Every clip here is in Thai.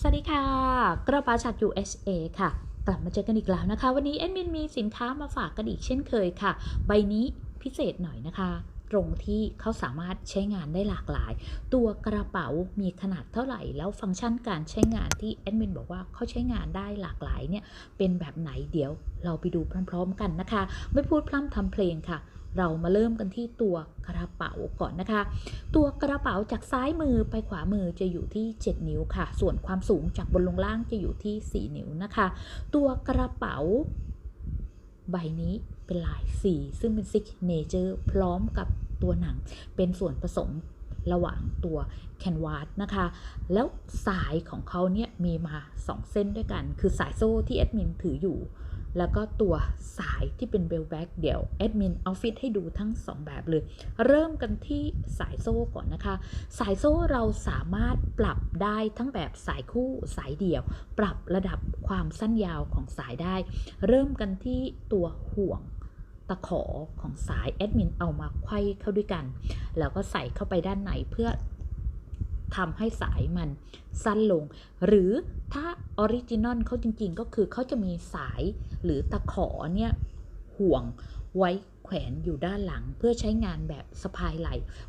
สวัสดีค่ะ กระเป๋าจาก USA ค่ะ กลับมาเจอกันอีกแล้วนะคะ วันนี้แอดมินมีสินค้ามาฝากกันอีกเช่นเคยค่ะ ใบนี้พิเศษหน่อยนะคะ ตรงที่เขาสามารถใช้งานได้หลากหลาย ตัวกระเป๋ามีขนาดเท่าไหร่ แล้วฟังก์ชันการใช้งานที่แอดมินบอกว่าเขาใช้งานได้หลากหลายเนี่ยเป็นแบบไหนเดี๋ยวเราไปดูพร้อมๆกันนะคะ ไม่พูดพร่ำทำเพลงค่ะ เรามาเริ่มกันที่ตัวกระเป๋าก่อนนะคะ ตัวกระเป๋าจากซ้ายมือไปขวามือจะอยู่ที่ 7 นิ้วค่ะ ส่วนความสูงจากบนลงล่างจะอยู่ที่ 4 นิ้วนะคะ ตัวกระเป๋าใบนี้เป็นลายสีซึ่งเป็นซิกเนเจอร์พร้อมกับตัวหนังเป็นส่วนผสมระหว่างตัวแคนวาสนะคะ แล้วสายของเขาเนี่ยมีมา 2 เส้นด้วยกัน คือสายโซ่ที่แอดมินถืออยู่ แล้วก็ตัวสายที่เป็นเบลแบ็กเดี๋ยวแอดมินเอาฟิตให้ดูทั้ง 2 แบบเลย เริ่มกันที่สายโซ่ก่อนนะคะ สายโซ่เราสามารถปรับได้ทั้งแบบสายคู่สายเดี่ยว ปรับระดับความสั้นยาวของสายได้ เริ่มกันที่ตัวห่วงตะขอของสายแอดมินเอามาไขว้เข้าด้วยกัน แล้วก็ใส่เข้าไปด้านในเพื่อ ทำให้สายมันสั้นลง หรือถ้าออริจินอลเขาจริงๆ ก็คือเขาจะมีสายหรือตะขอเนี่ยห่วงไว้แขวนอยู่ด้านหลังเพื่อใช้งานแบบสะพายไหล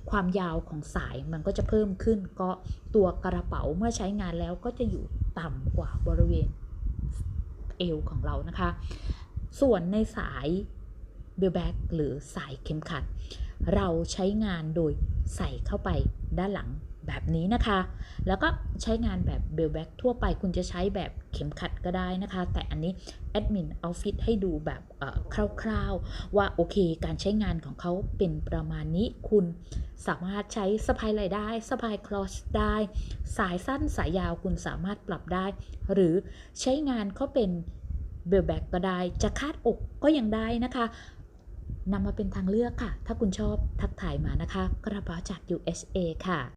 ความยาวของสายมันก็จะเพิ่มขึ้น ก็ตัวกระเป๋าเมื่อใช้งานแล้วก็จะอยู่ต่ำกว่าบริเวณเอวของเรานะคะ ส่วนในสายเบลแบ็กหรือสายเข็มขัด เราใช้งานโดยใส่เข้าไปด้านหลัง แบบนี้นะคะ แล้วก็ใช้งานแบบเบลแบ็กทั่วไปคุณจะใช้แบบเข็มขัดก็ได้นะคะ แต่อันนี้แอดมินเอาฟิตให้ดูแบบคร่าวๆ ว่าโอเค การใช้งานของเขาเป็นประมาณนี้คุณสามารถใช้สะพายไหล่ได้สะพายคลอสได้ สายสั้นสายยาวคุณสามารถปรับได้ หรือใช้งานเขาเป็นเบลแบ็กก็ได้ จะคาดอกก็ยังได้นะคะนำมาเป็นทางเลือกค่ะ ถ้าคุณชอบทักถ่ายมานะคะ กระเป๋าจาก USA ค่ะ